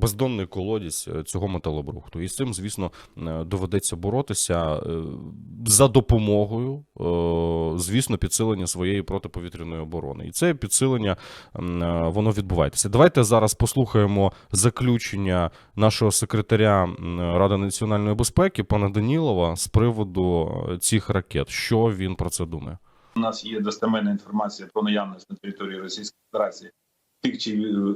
бездонний колодязь е, цього металобрухту. І з цим, звісно, е, доведеться боротися е, за допомогою, звісно, підсилення своєї протиповітряної оборони. І це підсилення воно відбувається. Давайте зараз послухаємо заключення нашого секретаря Ради національної безпеки пана Данілова з приводу цих ракет. Що він про це думає? У нас є достеменна інформація про наявність на території Російської Федерації тих чи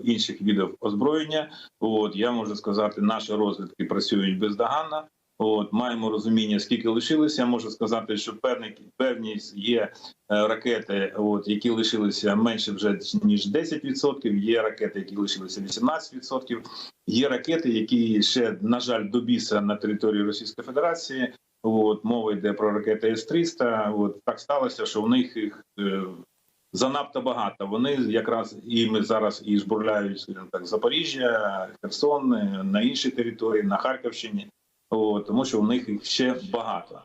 інших видів озброєння. От я можу сказати, наші розвідки працюють бездоганно. От маємо розуміння, скільки лишилося. Я можу сказати, що певні певні є е, ракети, от які лишилися менше вже ніж 10%, Є ракети, які лишилися 18%, Є ракети, які ще на жаль до біса на території Російської Федерації. От мова йде про ракети С-300. От так сталося, що в них їх е, занадто багато. Вони якраз і ми зараз і жбурляють скажімо так Запоріжжя, Херсон, е, на інші території, на Харківщині. О, тому що в них їх ще багато.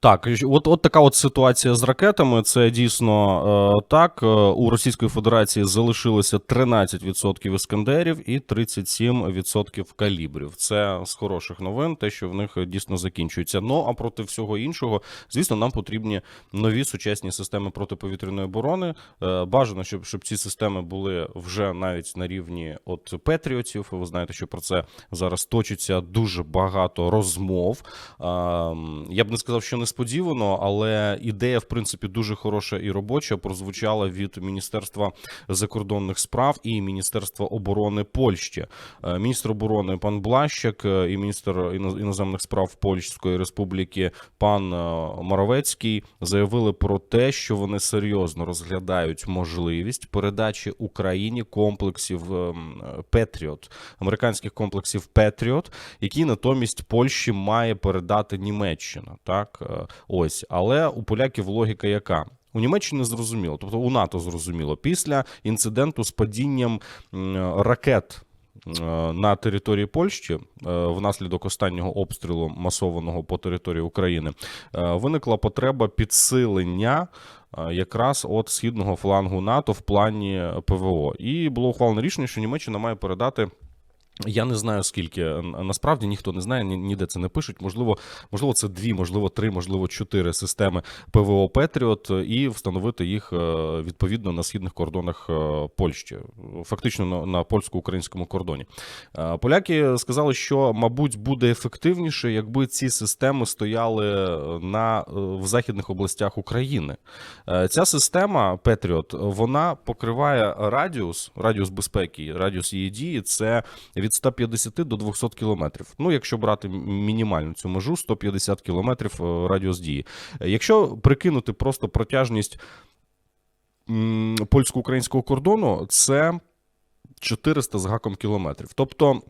Так, от, от така от ситуація з ракетами. Це дійсно е, так. Е, У Російської Федерації залишилося 13% іскандерів і 37% калібрів. Це з хороших новин, те, що в них е, дійсно закінчується. Ну а проти всього іншого, звісно, нам потрібні нові сучасні системи протиповітряної оборони. Е, Бажано, щоб, щоб ці системи були вже навіть на рівні от Петріотів. Ви знаєте, що про це зараз точиться дуже багато розмов. Ем, Я б не сказав, що несподівано, але ідея, в принципі, дуже хороша і робоча. Прозвучала від Міністерства закордонних справ і Міністерства оборони Польщі. Е, Міністр оборони пан Блащак е, і міністр іно- іноземних справ Польської Республіки пан е, Моровецький заявили про те, що вони серйозно розглядають можливість передачі Україні комплексів ем, Петріот, американських комплексів Петріот, які натомість Польщі має передати Німеччина. Так ось, але у поляків логіка яка? У Німеччині зрозуміло, тобто у НАТО зрозуміло, після інциденту з падінням ракет е, на території Польщі е, внаслідок останнього обстрілу масованого по території України е, виникла потреба підсилення. Якраз от східного флангу НАТО в плані ПВО, і було ухвалено рішення, що Німеччина має передати я не знаю скільки насправді ніхто не знає, ніде це не пишуть. Можливо, можливо, це дві, можливо, три, можливо, чотири системи ПВО Петріот, і встановити їх е, відповідно на східних кордонах е, Польщі, фактично на, польсько-українському кордоні. Е, Поляки сказали, що мабуть буде ефективніше, якби ці системи стояли на е, в західних областях України. Е, Ця система Петріот вона покриває радіус, радіус безпеки, радіус її дії це від 150 до 200 кілометрів. Ну, якщо брати мінімальну цю межу, 150 кілометрів е, радіус дії. Е, Якщо прикинути просто протяжність польсько-українського кордону, це 400 з гаком кілометрів. Тобто.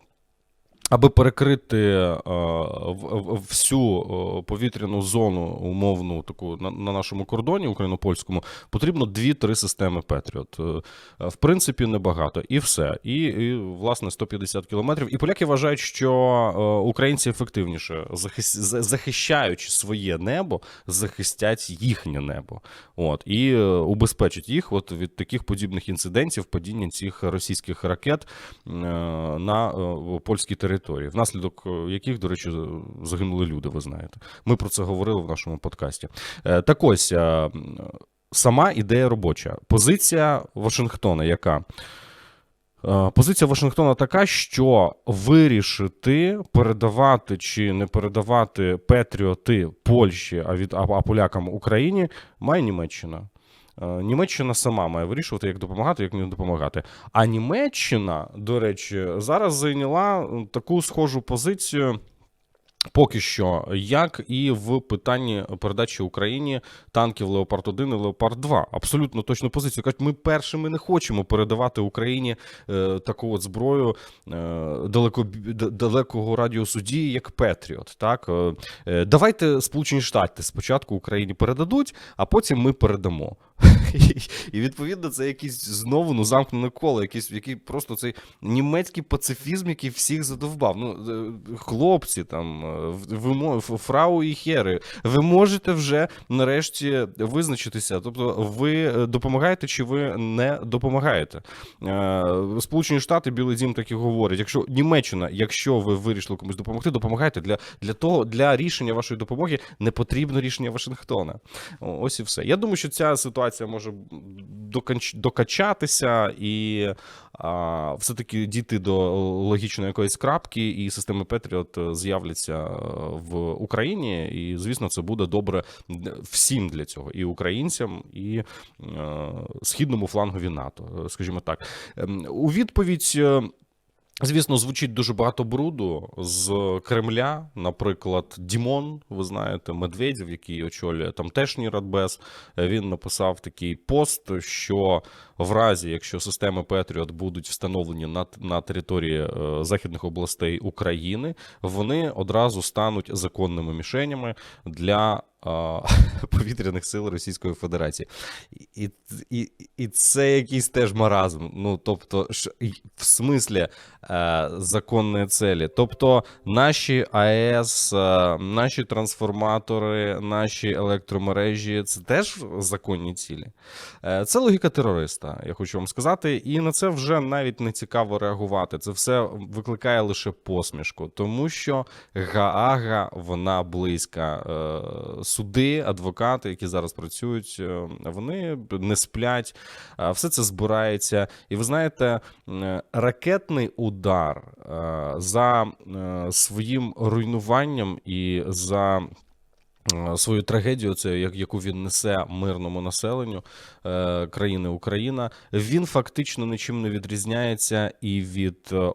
Аби перекрити е, в- всю е, повітряну зону умовну таку на, на нашому кордоні україно-польському, потрібно 2-3 системи Петріот. Е, В принципі, небагато. І все. І, і власне 150 кілометрів. І поляки вважають, що українці ефективніше захис- захищаючи своє небо, захистять їхнє небо. От і убезпечать їх от від таких подібних інцидентів, падіння цих російських ракет на польській території, внаслідок е, яких, до речі, загинули люди. Ви знаєте. Ми про це говорили в нашому подкасті. Е, Так ось. е, Сама ідея робоча. Позиція Вашингтона, яка Позиція Вашингтона така, що вирішити передавати чи не передавати Петріоти Польщі, а від а, а полякам Україні має Німеччина. Е, Німеччина сама має вирішувати, як допомагати, як не допомагати. А Німеччина, до речі, зараз зайняла таку схожу позицію. Поки що, як і в питанні передачі Україні танків Леопард 1 і Леопард 2. Абсолютно точну позицію. Кажуть, ми першими не хочемо передавати Україні е, таку от зброю е, далеко, далекого радіусу дії, як Петріот. Так? Е, е, давайте Сполучені Штати спочатку Україні передадуть, а потім ми передамо. І, відповідно це якийсь знову ну, замкнене коло, якийсь, який просто цей німецький пацифізм, який всіх задовбав. Ну, е, хлопці, там, е, ви, фрау і хери, ви можете вже нарешті визначитися. Тобто, ви е, допомагаєте чи ви не допомагаєте. Сполучені Штати, Білий Дім так і говорять. Якщо Німеччина, якщо ви вирішили комусь допомогти, допомагайте для, для того, для рішення вашої допомоги не потрібно рішення Вашингтона. Ось і все. Я думаю, що ця ситуація може доканч... докачатися і а, все-таки дійти до логічної якоїсь крапки, і системи Петріот з'являться е, в Україні. І, звісно, це буде добре всім для цього, і українцям, і а, східному флангові НАТО, е, скажімо так. Ем, У відповідь. Звісно, звучить дуже багато бруду з Кремля. Наприклад, Дімон, ви знаєте, Медведєв, який очолює тамтешній Радбез. Він написав такий пост, що в разі, якщо системи Петріот будуть встановлені на, на території е, західних областей України, вони одразу стануть законними мішенями для повітряних сил Російської Федерації. І, і, і це якийсь теж маразм. Ну, тобто, в смислі е, законної целі. Тобто, наші АЕС, е, наші трансформатори, наші електромережі це теж законні цілі. Е, Це логіка терориста, я хочу вам сказати, і на це вже навіть не цікаво реагувати. Це все викликає лише посмішку, тому що Гаага вона близька. Суди, адвокати, які зараз працюють, е, вони не сплять. Все це збирається. І ви знаєте, е, ракетний удар е, за своїм руйнуванням і за свою трагедію, це як- яку він несе мирному населенню е, країни Україна, він фактично нічим не відрізняється і від е,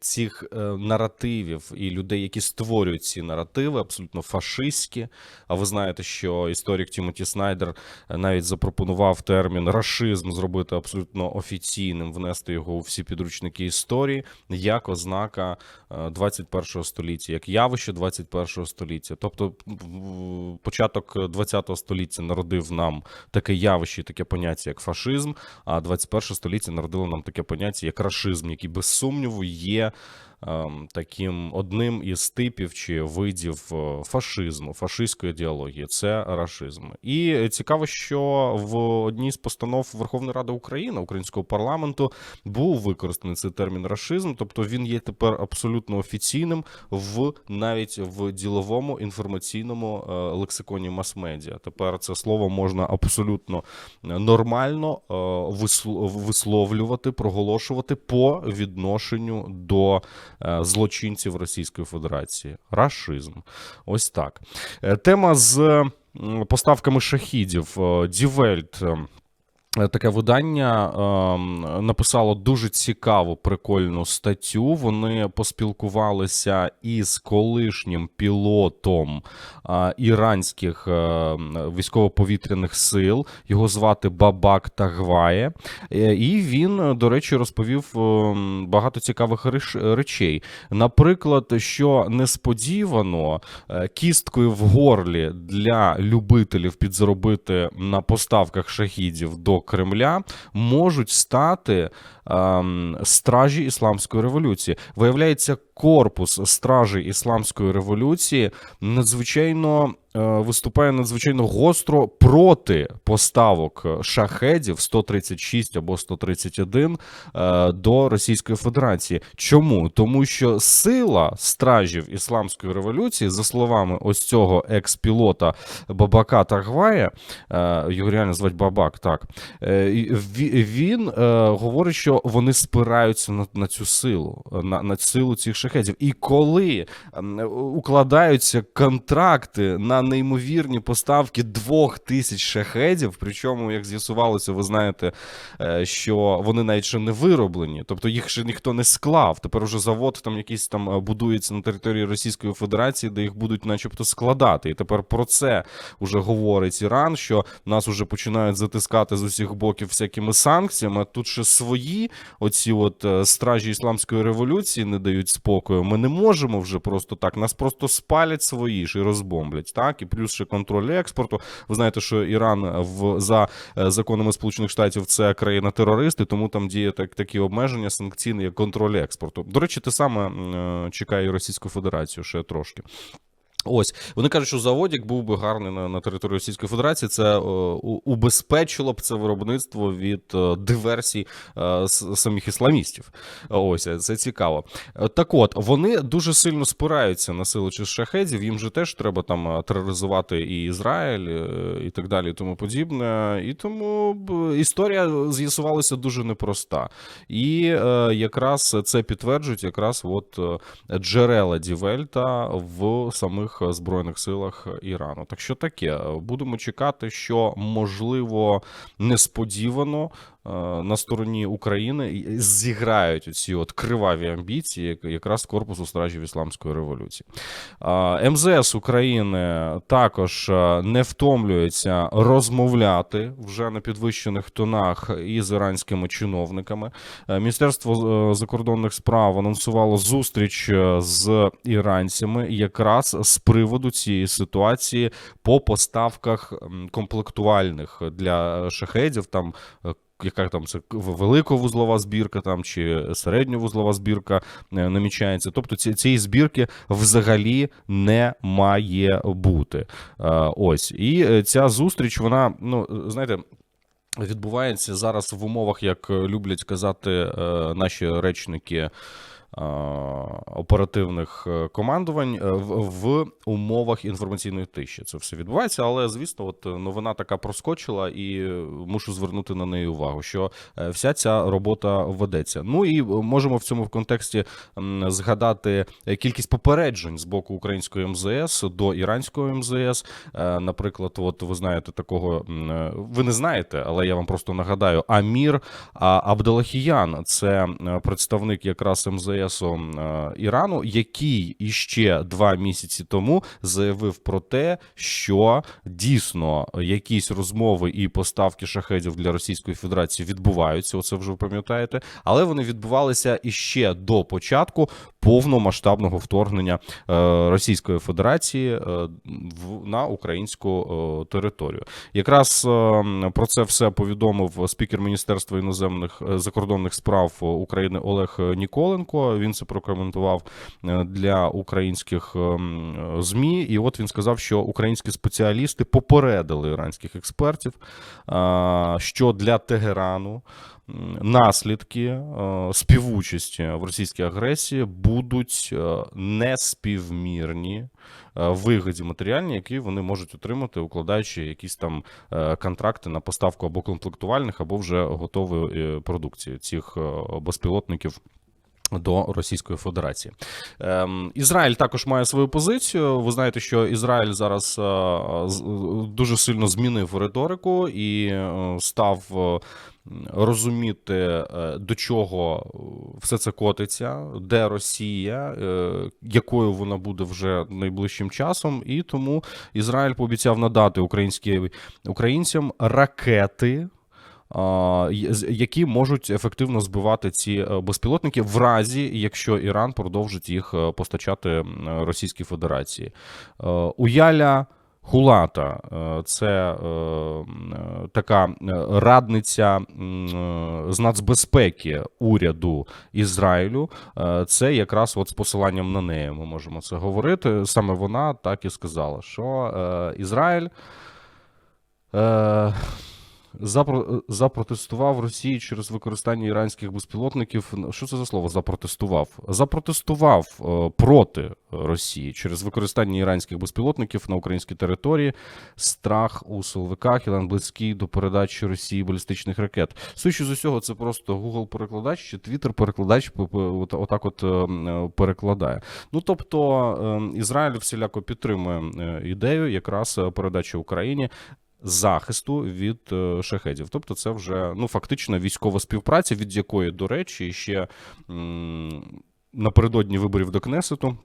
цих е, наративів і людей, які створюють ці наративи, абсолютно фашистські. А ви знаєте, що історик Тімоті Снайдер навіть запропонував термін рашизм зробити абсолютно офіційним, внести його у всі підручники історії як ознака е, 21 століття, як явище 21 століття. Тобто, початок 20 століття народив нам таке явище, таке поняття, як фашизм, а 21 століття народило нам таке поняття, як рашизм, який без сумніву є таким одним із типів чи видів е, фашизму, фашистської ідеології. Це рашизм. І цікаво, що в одній з постанов Верховної Ради України, українського парламенту, був використаний цей термін рашизм, тобто він є тепер абсолютно офіційним в навіть в діловому інформаційному е, лексиконі мас-медіа. Тепер це слово можна абсолютно нормально е, висловлювати, проголошувати по відношенню до злочинців Російської Федерації. Рашизм. Ось так. Е, Тема з поставками шахідів. Е, Дівельт. Е, Е, Таке видання ем, написало дуже цікаву, прикольну статтю. Вони поспілкувалися із колишнім пілотом е, іранських е, військово-повітряних сил. Його звати Бабак Тагває. Е, І він, е, до речі, розповів ем, багато цікавих речей. Наприклад, що несподівано е, кісткою в горлі для любителів підзаробити на поставках шахідів до Кремля можуть стати ем, стражі ісламської революції. Виявляється, корпус стражі ісламської революції надзвичайно виступає надзвичайно гостро проти поставок шахедів 136 або 131 е, до Російської Федерації. Чому? Тому що сила стражів ісламської революції, за словами ось цього екс-пілота Бабака Тагвая, е, його реально звати Бабак, так е, він е, говорить, що вони спираються на, на цю силу, на, на силу цих шахедів. І коли укладаються контракти на неймовірні поставки двох тисяч шахедів, причому, як з'ясувалося, ви знаєте, е, що вони навіть ще не вироблені, тобто їх ще ніхто не склав. Тепер уже завод там якийсь там е, будується на території Російської Федерації, де їх будуть, начебто, складати. І тепер про це вже говорить Іран, що нас уже починають затискати з усіх боків всякими санкціями. Тут ще свої оці от е, стражі ісламської революції не дають спокою. Ми не можемо вже просто так. Нас просто спалять свої ж і розбомблять. Так і плюс ще контроль експорту. Ви знаєте, що Іран в за е, законами Сполучених Штатів це країна терористи, тому там діє так, такі обмеження санкційні, контроль експорту. До речі, те саме е, чекає Російську Федерацію ще трошки. Ось вони кажуть, що заводик був би гарний на, на території Російської Федерації. Це е, убезпечило б це виробництво від е, диверсій е, самих ісламістів. Ось це цікаво. Е, Так от вони дуже сильно спираються на силу чи шахедів. Їм же теж треба там е, тероризувати і Ізраїль, е, і так далі, і тому подібне. І тому історія з'ясувалася дуже непроста. І е, якраз це підтверджують якраз от джерела Дівельта в самих збройних силах Ірану. Так що таке? Будемо чекати, що можливо несподівано на стороні України зіграють ці от криваві амбіції, як- якраз корпусу стражів ісламської революції. МЗС України також е, не втомлюється розмовляти вже на підвищених тонах із іранськими чиновниками. Е, Міністерство е, закордонних справ анонсувало зустріч е, з іранцями якраз з приводу цієї ситуації по поставках комплектувальних для шахедів. Там е, яка там це великовузлова збірка там чи середньовузлова збірка е, намічається. Тобто ці, цієї збірки взагалі не має бути. Е, Ось і е, ця зустріч, вона ну знаєте. Відбувається зараз в умовах, як люблять казати наші речники оперативних е, командувань, е, в, умовах інформаційної тиші. Це все відбувається, але звісно, от е, новина така проскочила, і е, мушу звернути на неї увагу, що е, вся ця робота ведеться. Ну і е, можемо в цьому контексті згадати е, кількість попереджень з боку української МЗС до іранської МЗС. Е, Наприклад, от ви знаєте такого, е, ви не знаєте, але я вам просто нагадаю: Амір Абдалахіян це е, представник якраз МЗС е, Ірану, який іще два місяці тому заявив про те, що дійсно якісь розмови і поставки шахедів для Російської Федерації відбуваються. Оце вже ви пам'ятаєте, але вони відбувалися іще до початку повномасштабного вторгнення е, Російської Федерації е, на українську е, територію. Якраз про це все повідомив спікер Міністерства іноземних закордонних справ України Олег Ніколенко. Він це прокоментував для українських змі. І от він сказав, що українські спеціалісти попередили іранських експертів, що для Тегерану. Наслідки е, співучасті в російській агресії будуть е, неспівмірні е, вигоді матеріальні, які вони можуть отримати, укладаючи якісь там контракти на поставку або комплектувальних, або вже готової продукції цих безпілотників. До Російської Федерації ем, Ізраїль також має свою позицію. Ви знаєте, що Ізраїль зараз е, дуже сильно змінив риторику і е, став е, розуміти, е, до чого все це котиться, де Росія, е, якою вона буде вже найближчим часом, і тому Ізраїль пообіцяв надати українські, українцям ракети. Які можуть ефективно збивати ці е, безпілотники в разі, якщо Іран продовжить їх е, постачати Російській Федерації. Е, Уяля Хулата це така радниця з нацбезпеки уряду Ізраїлю. Це якраз от з посиланням на неї ми можемо це говорити. Саме вона так і сказала, що Ізраїль. Запро- запротестував Росії через використання іранських безпілотників. Що це за слово запротестував? Запротестував е, проти Росії через використання іранських безпілотників на українській території. Страх у силовиках Ілан близький до передачі Росії балістичних ракет. Судячи з усього, це просто Google перекладач чи Twitter перекладач отак от е, перекладає. Ну тобто е, Ізраїль всіляко підтримує е, ідею якраз передачі Україні захисту від е, шахедів. Тобто, це вже ну фактично військова співпраця, від якої, до речі, ще напередодні виборів до Кнесету.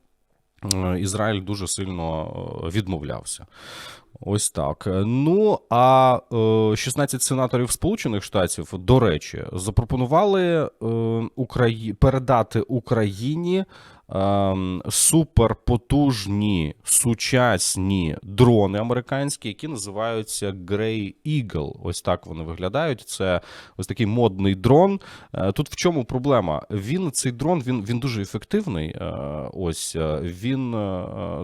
е, Ізраїль дуже сильно е, відмовлявся. Ось так. Ну а е, 16 сенаторів Сполучених Штатів, до речі, запропонували Украї... передати Україні суперпотужні сучасні дрони американські, які називаються Grey Eagle. Ось так вони виглядають. Це ось такий модний дрон. Е, Тут в чому проблема? Він цей дрон він, він дуже ефективний. Е, Ось е, він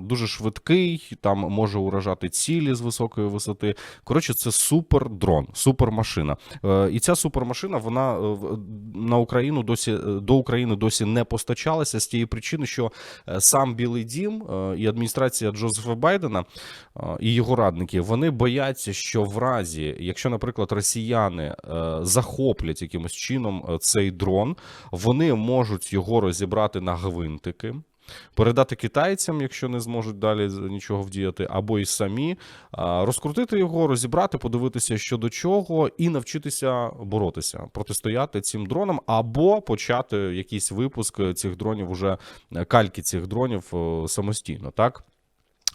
дуже швидкий, там може уражати цілі з високої висоти. Коротше, це супер дрон, супермашина. І ця супермашина вона на Україну досі до України досі не постачалася з тієї причини, що е, сам Білий Дім е, і адміністрація Джозефа Байдена е, і його радники вони бояться, що в разі, якщо, наприклад, росіяни захоплять якимось чином цей дрон, вони можуть його розібрати на гвинтики. Передати китайцям, якщо не зможуть далі нічого вдіяти, або і самі розкрутити його, розібрати, подивитися, що до чого, і навчитися боротися, протистояти цим дронам, або почати якийсь випуск цих дронів, уже е, кальки цих дронів е, самостійно, так.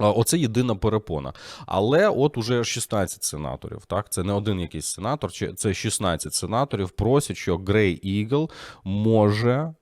Оце єдина перепона. Але от уже 16 сенаторів, так, це не один якийсь сенатор, це 16 сенаторів просять, що Grey Eagle може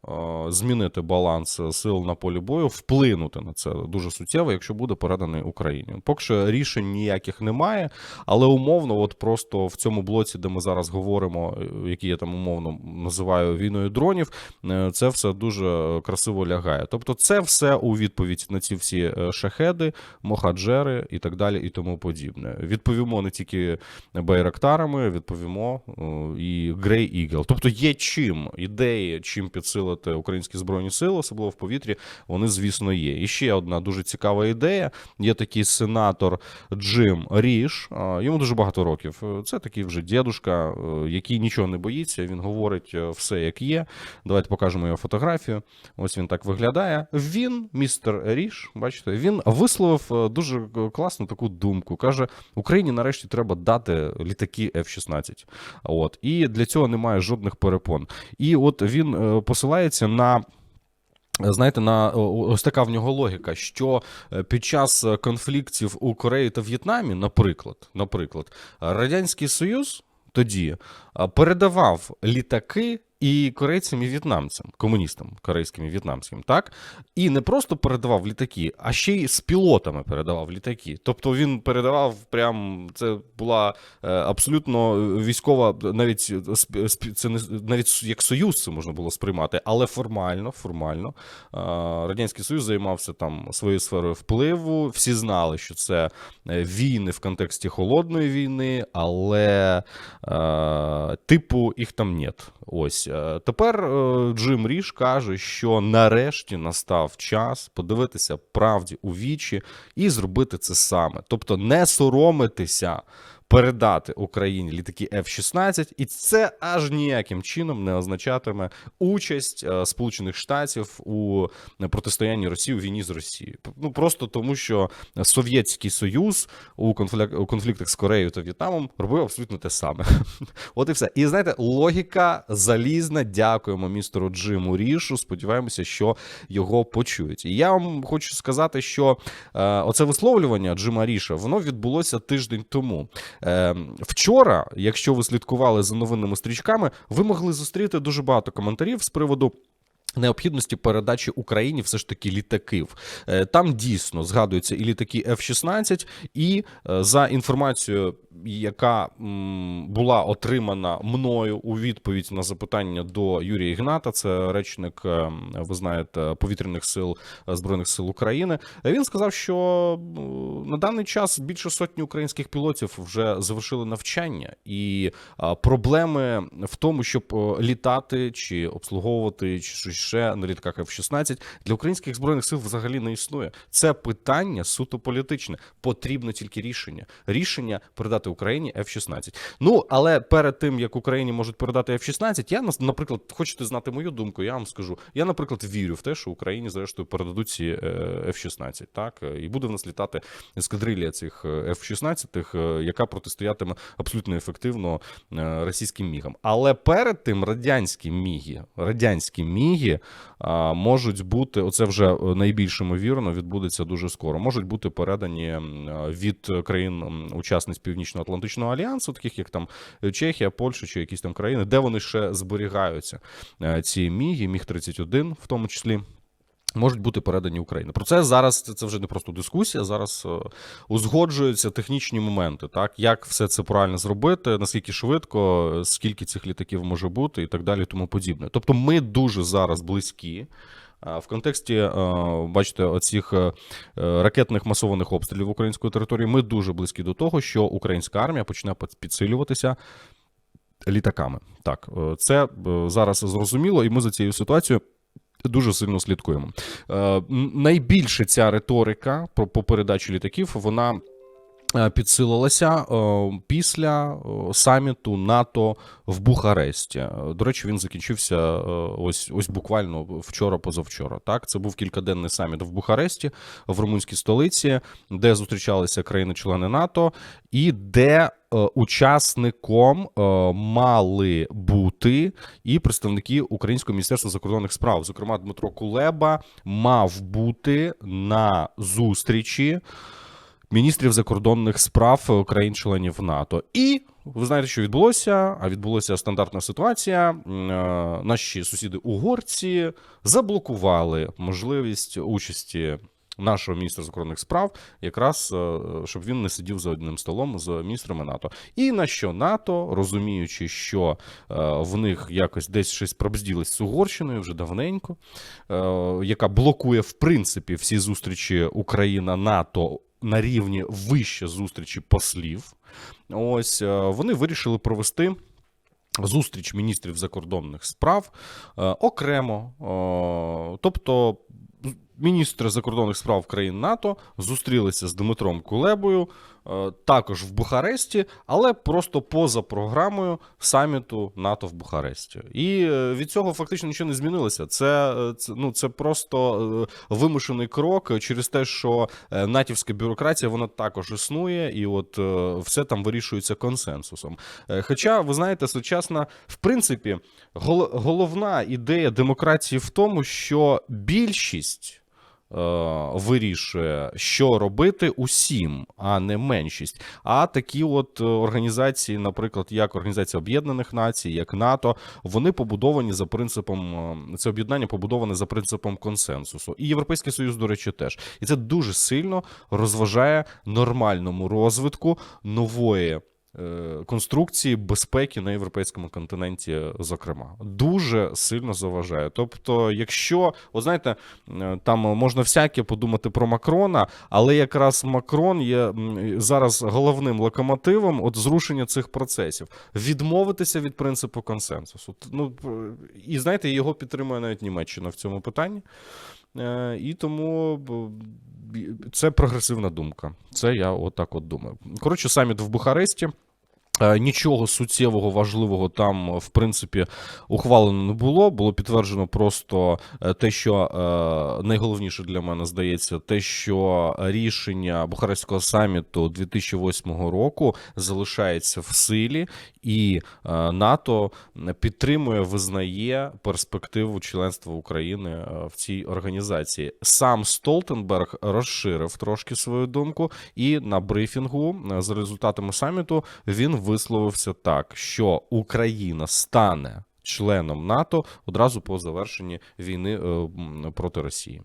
змінити баланс сил на полі бою, вплинути на це дуже суттєво, якщо буде переданий Україні. Поки що рішень ніяких немає, але умовно, от просто в цьому блоці, де ми зараз говоримо, який я там умовно називаю війною дронів, е, це все дуже красиво лягає. Тобто, це все у відповідь на ці всі е, шахеди, мохаджери і так далі, і тому подібне. Відповімо не тільки байрактарами, відповімо е, і Grey Eagle. Тобто є чим ідеї, чим підсилити українські збройні сили, особливо в повітрі, вони, звісно, є. І ще одна дуже цікава ідея. Є такий сенатор Джим Ріш. е, Йому дуже багато років. Е, Це такий вже дідушка, який нічого не боїться. Він говорить все як є. Давайте покажемо його фотографію. Ось він так виглядає. Він, містер Ріш, бачите, він висловив е, дуже класну таку думку. Каже: Україні нарешті треба дати літаки F-16. От і для цього немає жодних перепон. І от він е, посилається на. Знаєте, на ось така в нього логіка, що е, під час е, конфліктів у Кореї та В'єтнамі, наприклад, наприклад, Радянський Союз тоді е, передавав літаки і корейцям, і в'єтнамцям, комуністам корейським і в'єтнамським, так? І не просто передавав літаки, а ще й з пілотами передавав літаки. Тобто він передавав прям це була е, абсолютно військова, навіть сп- це не навіть як союз це можна було сприймати, але формально, формально е, радянський союз займався там своєю сферою впливу. Всі знали, що це е, війни в контексті холодної війни, але е, типу їх там нет. Ось Е, тепер е, Джим Ріш каже, що нарешті настав час подивитися правді у вічі і зробити це саме, тобто не соромитися. Передати Україні літаки F-16, і це аж ніяким чином не означатиме участь е, Сполучених Штатів у протистоянні Росії у війні з Росією. Ну просто тому, що Совєтський Союз у, конфлік... у конфліктах з Кореєю та В'єтнамом робив абсолютно те саме. От і все. І знаєте, логіка залізна. Дякуємо містеру Джиму Рішу. Сподіваємося, що його почують. І я вам хочу сказати, що е, оце висловлювання Джима Ріша воно відбулося тиждень тому. Е, вчора, якщо ви слідкували за новинними стрічками, ви могли зустріти дуже багато коментарів з приводу. Необхідності передачі Україні все ж таки літаків. Е, Там дійсно згадуються і літаки F-16, і е, за інформацією, яка була отримана мною у відповідь на запитання до Юрія Ігната, це речник, е, ви знаєте, повітряних сил е, збройних сил України. Він сказав, що на даний час більше сотні українських пілотів вже завершили навчання, і проблеми в тому, щоб е, літати чи обслуговувати чи щось ще на літаках F-16 для українських збройних сил взагалі не існує. Це питання суто політичне. Потрібно тільки рішення. Рішення передати Україні F-16. Ну але перед тим як Україні можуть передати F-16, я наприклад, хочете знати мою думку, я вам скажу. Я, наприклад, вірю в те, що Україні зрештою передадуть ці е, F-16, так і буде в нас літати ескадрилія цих е, F-16, е, яка протистоятиме абсолютно ефективно російським мігам. Але перед тим радянські міги, радянські міги можуть бути, оце вже найбільш ймовірно відбудеться дуже скоро. Можуть бути передані від країн м, учасниць Північно-Атлантичного альянсу, таких як там Чехія, Польща чи якісь там країни, де вони ще зберігаються. Е, Ці міги, міг 31 в тому числі. Можуть бути передані Україні. Про це зараз це, вже не просто дискусія. Зараз е, узгоджуються технічні моменти, так як все це правильно зробити, наскільки швидко, е, скільки цих літаків може бути, і так далі, тому подібне. Тобто, ми дуже зараз близькі. В контексті, е, бачите, оцих е, е, ракетних масованих обстрілів української території, ми дуже близькі до того, що українська армія почне підсилюватися літаками. Так, це зараз зрозуміло, і ми за цією ситуацією. Дуже сильно слідкуємо. Е, найбільше ця риторика про по передачі літаків вона підсилилася е, після е, саміту НАТО в Бухаресті. Е, До речі, він закінчився е, ось ось буквально вчора, позавчора. Так, це був кількаденний саміт в Бухаресті, в румунській столиці, де зустрічалися країни-члени НАТО, і де е, учасником е, мали бути і представники Українського міністерства закордонних справ. Зокрема, Дмитро Кулеба мав бути на зустрічі міністрів закордонних справ е, країн-членів НАТО. І ви знаєте, що відбулося? А відбулася стандартна ситуація. Е, Наші сусіди угорці заблокували можливість участі. Нашого міністра закордонних справ, якраз е, щоб він не сидів за одним столом з міністрами НАТО. І на що НАТО, розуміючи, що в них якось десь щось пробзділось з Угорщиною вже давненько, яка блокує в принципі всі зустрічі Україна НАТО на рівні вище зустрічі послів. Ось е, вони вирішили провести. Зустріч міністрів закордонних справ е, окремо, Е, тобто міністри закордонних справ країн НАТО зустрілися з Дмитром Кулебою е, також в Бухаресті, але просто поза програмою саміту НАТО в Бухаресті. І е, від цього фактично нічого не змінилося. Це, е, це, ну, це просто вимушений крок через те, що натівська бюрократія вона також існує, і от все там вирішується консенсусом. Хоча, ви знаєте, сучасна, в принципі, гол- головна ідея демократії в тому, що більшість. Е, Вирішує, що робити усім, а не меншість. А такі от організації, наприклад, як Організація Об'єднаних Націй, як НАТО, вони побудовані за принципом е, це об'єднання побудоване за принципом консенсусу. І Європейський Союз, до речі, теж. І це дуже сильно розважає нормальному розвитку нової. Е, Конструкції безпеки на європейському континенті, зокрема, дуже сильно заважає. Тобто, якщо, от знаєте, там можна всяке подумати про Макрона, але якраз Макрон є зараз головним локомотивом от зрушення цих процесів, відмовитися від принципу консенсусу. Ну і знаєте, його підтримує навіть Німеччина в цьому питанні. Е, І тому це прогресивна думка. Це я отак от думаю. Коротше, саміт в Бухаресті. Е, Нічого суттєвого важливого там, в принципі, ухвалено не було. Було підтверджено просто е, те, що е, найголовніше для мене здається, те, що рішення Бухарестського саміту 2008 року залишається в силі, і е, НАТО підтримує, визнає перспективу членства України е, в цій організації. Сам Столтенберг розширив трошки свою думку, і на брифінгу е, за результатами саміту він висловився так, що Україна стане членом НАТО одразу по завершенні війни е, проти Росії.